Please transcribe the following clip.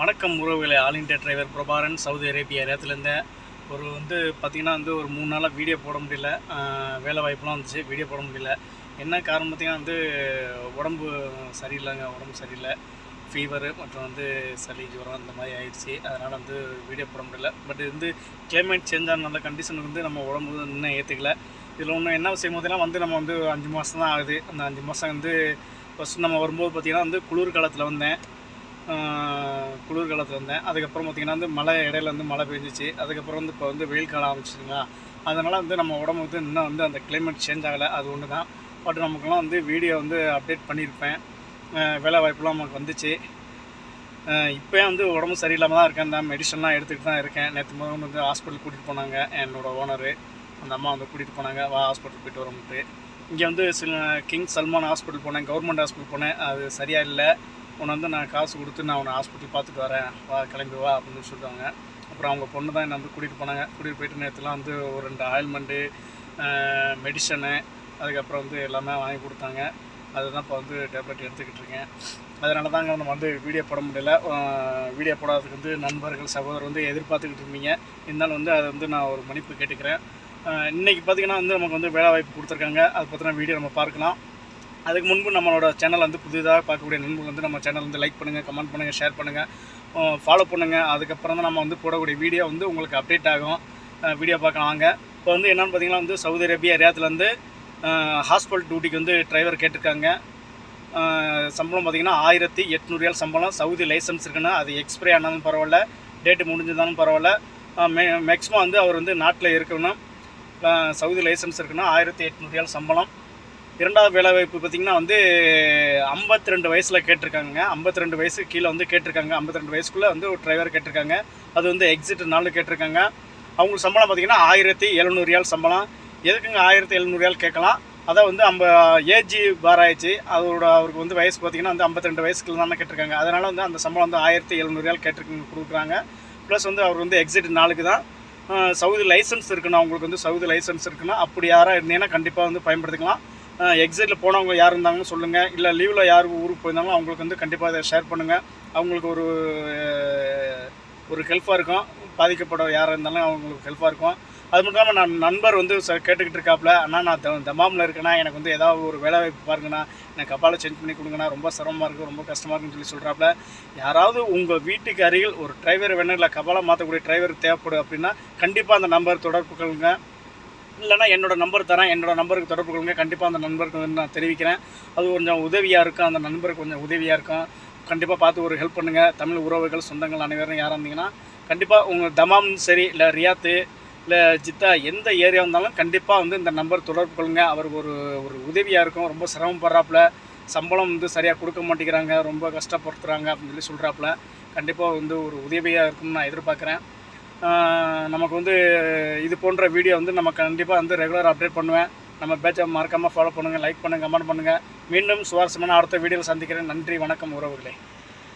வணக்கம் உறவுகளை. All India driver Prabaharan Saudi Arabia இடத்துலேருந்து ஒரு வந்து பார்த்திங்கன்னா வந்து ஒரு மூணு நாளாக வீடியோ போட முடியல. வேலை வாய்ப்புலாம் வந்துச்சு. வீடியோ போட முடியல. என்ன காரணம் பார்த்திங்கன்னா வந்து உடம்பு சரியில்லைங்க. உடம்பு சரியில்லை. ஃபீவரு மற்றும் வந்து சளி ஜுரம் அந்த மாதிரி ஆயிடுச்சு. அதனால் வந்து வீடியோ போட முடியல. பட் வந்து கிளைமேட் சேஞ்ச் நல்ல கண்டிஷனுக்கு வந்து நம்ம உடம்பு வந்து இன்னும் ஏற்றுக்கல இதில் ஒன்று என்ன செய்யும் போதெல்லாம் வந்து நம்ம வந்து அஞ்சு மாதம் தான் ஆகுது. அந்த அஞ்சு மாதம் வந்து ஃபஸ்ட்டு நம்ம வரும்போது பார்த்திங்கன்னா வந்து குளிர் காலத்தில் வந்தேன். குளிர்காலத்தில் இருந்தேன். வந்தேன் அதுக்கப்புறம் பார்த்திங்கன்னா வந்து மழை இடையில வந்து மழை பெஞ்சிச்சு. அதுக்கப்புறம் வந்து இப்போ வந்து வெயில் காலம் ஆரம்பிச்சிதுங்களா அதனால் வந்து நம்ம உடம்பு வந்து இன்னும் வந்து அந்த கிளைமேட் சேஞ்ச் ஆகலை. அது ஒன்று தான் பட் நமக்குலாம் வந்து வீடியோ வந்து அப்டேட் பண்ணியிருப்பேன் வேலை வாய்ப்புலாம் நமக்கு வந்துச்சு. இப்போ வந்து உடம்பு சரியில்லாமல் தான் இருக்கேன். இந்த மெடிசன்லாம் எடுத்துகிட்டு தான் இருக்கேன். நேற்று முதல் வந்து ஹாஸ்பிட்டல் கூட்டிகிட்டு போனாங்க. என்னோடய ஓனரு அந்த அம்மா வந்து கூட்டிகிட்டு போனாங்க. வா ஹாஸ்பிட்டல் போயிட்டு வரோம்ட்டு இங்கே வந்து சில கிங் சல்மான் ஹாஸ்பிட்டல் போனேன். கவர்மெண்ட் ஹாஸ்பிட்டல் போனேன். அது சரியாக இல்லை. உன்னை வந்து நான் காசு கொடுத்து நான் உன்னை ஹாஸ்பிட்டல் பார்த்துட்டு வரேன். வா கிளம்பி வா அப்படின்னு சொல்லிட்டாங்க. அப்புறம் அவங்க பொண்ணு தான் என்னை வந்து கூட்டிகிட்டு போனாங்க. கூட்டிகிட்டு போயிட்டு நேற்றுலாம் வந்து ஒரு ரெண்டு ஆயில்மெண்ட்டு மெடிசனு அதுக்கப்புறம் வந்து எல்லாமே வாங்கி கொடுத்தாங்க. அதுதான் இப்போ வந்து டேப்லெட் எடுத்துக்கிட்டு இருக்கேன். அதனால தாங்க நம்ம வந்து வீடியோ போட முடியல. வீடியோ போடாததுக்கு வந்து நண்பர்கள் சகோதரர் வந்து எதிர்பார்த்துக்கிட்டு இருந்தீங்க இருந்தாலும் வந்து அதை வந்து நான் ஒரு மன்னிப்பு கேட்டுக்கிறேன். இன்றைக்கி பார்த்திங்கன்னா பார்த்தீங்கன்னா வந்து நமக்கு வந்து வேலை வாய்ப்பு கொடுத்துருக்காங்க. அதை பற்றின வீடியோ நம்ம பார்க்கலாம். அதுக்கு முன்பு நம்மளோட சேனல் வந்து புதிதாக பார்க்கக்கூடிய நண்பர்கள் வந்து நம்ம சேனல் வந்து லைக் பண்ணுங்கள் கமெண்ட் பண்ணுங்கள் ஷேர் பண்ணுங்கள் ஃபாலோ பண்ணுங்கள் அதுக்கப்புறம் தான் நம்ம வந்து போடக்கூடிய வீடியோ வந்து உங்களுக்கு அப்டேட் ஆகும். வீடியோ பார்க்கலாம். வாங்க. இப்போ வந்து என்னென்னு பார்த்தீங்கன்னா வந்து சவுதி அரேபியா ஏரியாத்துலேருந்து ஹாஸ்பிட்டல் டியூட்டிக்கு வந்து டிரைவர் கேட்டிருக்காங்க. சம்பளம் பார்த்தீங்கன்னா ஆயிரத்தி எட்நூறுயால் சம்பளம். சவுதி லைசன்ஸ் இருக்குன்னா அது எக்ஸ்பிரி ஆனாலும் பரவாயில்ல டேட்டு முடிஞ்சதாலும் பரவாயில்ல. மே மேக்ஸிமம் வந்து அவர் வந்து நாட்டில் இருக்கணும். சவுதி லைசன்ஸ் இருக்குன்னா ஆயிரத்தி எட்நூறுயால் சம்பளம். இரண்டாவது வேலைவாய்ப்பு பார்த்திங்கன்னா வந்து ஐம்பத்தி ரெண்டு வயசில் கேட்டிருக்காங்க ஐம்பத்தி ரெண்டு வயசு கீழே வந்து கேட்டிருக்காங்க. ஐம்பத்தி ரெண்டு வயசுக்குள்ளே வந்து ஒரு டிரைவர் கேட்டிருக்காங்க. அது வந்து எக்ஸிட் கேட்டிருக்காங்க. அவங்களுக்கு சம்பளம் பார்த்திங்கன்னா ஆயிரத்தி எழுநூறுயால் சம்பளம். எதுக்குங்க ஆயிரத்தி எழுநூறுயால் கேட்கலாம்? அதான் வந்து நம்ம ஏஜி பார் ஆயிடுச்சு. அதோட அவருக்கு வந்து வயசு பார்த்திங்கன்னா வந்து ஐம்பத்தி ரெண்டு வயசுக்குள்ள தானே கேட்டிருக்காங்க. அதனால் வந்து அந்த சம்பளம் வந்து ஆயிரத்தி எழுநூறுயால் கேட்டிருக்கு கொடுக்குறாங்க. ப்ளஸ் வந்து அவர் வந்து எக்ஸிட் நாளுக்கு தான் சவுதி லைசன்ஸ் இருக்குன்னா அவங்களுக்கு வந்து சவுதி லைசன்ஸ் இருக்குன்னா அப்படி யாராக இருந்தீங்கன்னா கண்டிப்பாக வந்து பயன்படுத்திக்கலாம். எக்ஸைட்டில் போனவங்க யார் இருந்தாங்கன்னு சொல்லுங்கள் இல்லை லீவில் யார் ஊருக்கு போயிருந்தாங்களோ அவங்களுக்கு வந்து கண்டிப்பாக அதை ஷேர் பண்ணுங்கள் அவங்களுக்கு ஒரு ஒரு ஹெல்ப்பாக இருக்கும். பாதிக்கப்பட யாராக இருந்தாலும் அவங்களுக்கு ஹெல்ப்பாக இருக்கும். அது மட்டும் இல்லாமல் நான் நண்பர் வந்து ச- கேட்டுக்கிட்டு இருக்காப்புல அண்ணா நான் த தமாமில் இருக்கேன்னா எனக்கு வந்து ஏதாவது ஒரு வேலை வாய்ப்பு பாருங்கண்ணா. எனக்கு கப்பாலை சேஞ்ச் பண்ணி கொடுங்கண்ணா. ரொம்ப சிரமமாக இருக்குது ரொம்ப கஷ்டமாக இருக்குன்னு சொல்லி சொல்கிறாப்புல யாராவது உங்கள் வீட்டுக்கு அருகில் ஒரு டிரைவர் வேணும் இல்லை கபாலை மாற்றக்கூடிய டிரைவர் தேவைப்படும் அப்படின்னா கண்டிப்பாக அந்த நம்பர் தொடர்பு கொள்ளுங்க. இல்லைனா என்னோடய நம்பர் தரேன் என்னோடய நம்பருக்கு தொடர்பு கொள்ளுங்க. கண்டிப்பாக அந்த நண்பருக்கு வந்து நான் தெரிவிக்கிறேன். அது கொஞ்சம் உதவியாக இருக்கும் அந்த நண்பருக்கு கொஞ்சம் உதவியாக இருக்கும் கண்டிப்பாக பார்த்து ஒரு ஹெல்ப் பண்ணுங்கள் தமிழ் உறவுகள் சொந்தங்கள் அனைவரும் யாராக இருந்தீங்கன்னா கண்டிப்பாக உங்கள் தமாம் சரி இல்லை ரியாத்து இல்லை ஜித்தா எந்த ஏரியா இருந்தாலும் கண்டிப்பாக வந்து இந்த நம்பர் தொடர்பு கொள்ளுங்க. அவருக்கு ஒரு ஒரு உதவியாக இருக்கும். ரொம்ப சிரமப்படுறாப்புல. சம்பளம் வந்து சரியாக கொடுக்க மாட்டேங்கிறாங்க. ரொம்ப கஷ்டப்படுத்துகிறாங்க அப்படின்னு சொல்லி சொல்கிறாப்புல கண்டிப்பாக வந்து ஒரு உதவியாக இருக்கும்னு நான் எதிர்பார்க்குறேன். நமக்கு வந்து இது போன்ற வீடியோ வந்து நம்ம கண்டிப்பாக வந்து ரெகுலர் அப்டேட் பண்ணுவேன். நம்ம பேட்சை மறக்காமல் ஃபாலோ பண்ணுங்கள் லைக் பண்ணுங்கள் கமெண்ட் பண்ணுங்கள் மீண்டும் சுவாரஸ்யமான அடுத்த வீடியோவில் சந்திக்கிறேன். நன்றி வணக்கம் உறவுகளே.